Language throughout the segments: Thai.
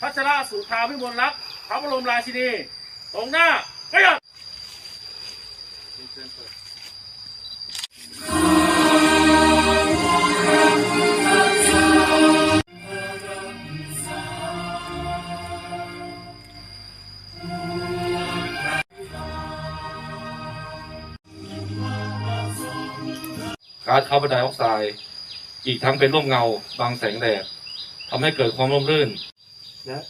พัชราสุธาพิมลรักษ์พระบรมราชินีตรงหน้าเรียบก๊าซคาร์บอนไดออกไซด์อีกทั้งเป็นร่มเงาบางแสงแดดทำให้เกิดความร่มรื่น และ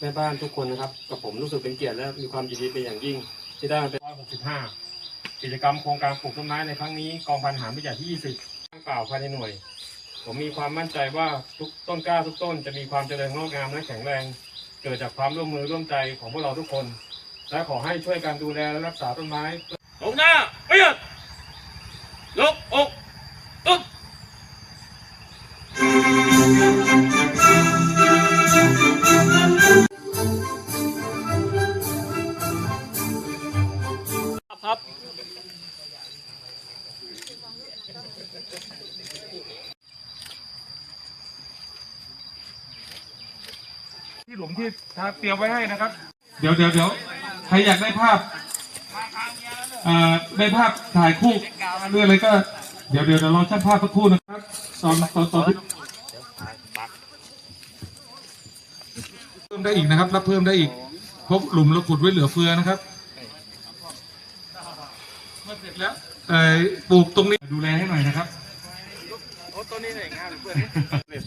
แม่บ้านทุกคนนะครับ กับผมรู้สึกเป็นเกียรติและมีความยินดีเป็นอย่างยิ่ง ที่ได้มาเป็น165 กิจกรรมโครงการปลูกต้นไม้ในครั้งนี้กองพันหารพิจัยที่ 20ตั้งเปล่าภายในหน่วย ผมมีความมั่นใจว่าทุกต้นกล้าทุกต้นจะมีความเจริญงอกงามและแข็งแรง เกิดจากความร่วมมือร่วมใจของพวกเราทุกคน และขอให้ช่วยกันดูแลและรักษาต้นไม้ตรงหน้าเรียบยกอก ครับที่หลุมที่ทางเตรียมไว้ให้นะครับ เดี๋ยวเดี๋ยวเดี๋ยวใครอยากได้ภาพเอ่อได้ภาพถ่ายคู่เรื่องอะไรก็ เดี๋ยวเดี๋ยวเดี๋ยวรอช่างภาพสักครู่นะครับตอนตอนตอนที่เพิ่มได้อีกนะครับ รับเพิ่มได้อีกเพราะหลุมเราขุดไว้เหลือเฟือนะครับ เมื่อเสร็จแล้วเอ่อปลูกตรงนี้ดูแลให้หน่อยนะครับ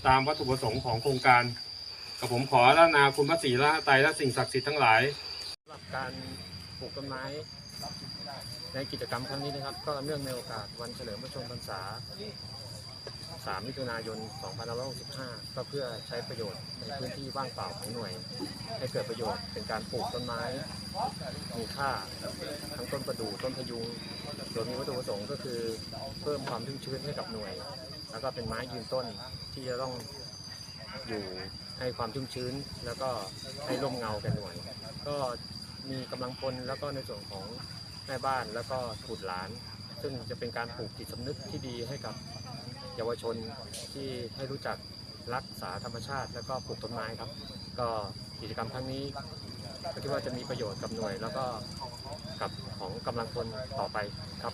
ตามวัตถุประสงค์ของโครงการกับผมขอรัตนาคุณพระศรีละไตรและสิ่งศักดิ์สิทธิ์ทั้งหลายสำหรับการปลูกต้นไม้ในกิจกรรมครั้งนี้นะครับ ก็เนื่องในโอกาสวันเฉลิมพระชนมพรรษา 3 มิถุนายน 2565 ก็เพื่อใช้ประโยชน์ในพื้นที่ว่างเปล่าของหน่วย ให้เกิดประโยชน์เป็นการปลูกต้นไม้ มีค่า ทั้งต้นประดู่ต้นพยุงโดยมีวัตถุประสงค์ก็คือเพิ่มความชุ่มชื้นให้กับหน่วย แล้วก็เป็นไม้ยืนต้นที่จะต้องอยู่ให้ความชุ่มชื้น แล้วก็ให้ร่มเงาแก่หน่วย ก็มีกำลังพลแล้วก็ในส่วนของแม่บ้านแล้วก็บุตรหลาน ซึ่งจะเป็นการปลูกจิตสำนึกที่ดีให้กับ เยาวชนที่ให้รู้จักรักษาธรรมชาติ แล้วก็ปลูกต้นไม้ครับ ก็กิจกรรมครั้งนี้ก็คิดว่าจะมีประโยชน์กับหน่วย แล้วก็กับของกำลังคนต่อไปครับ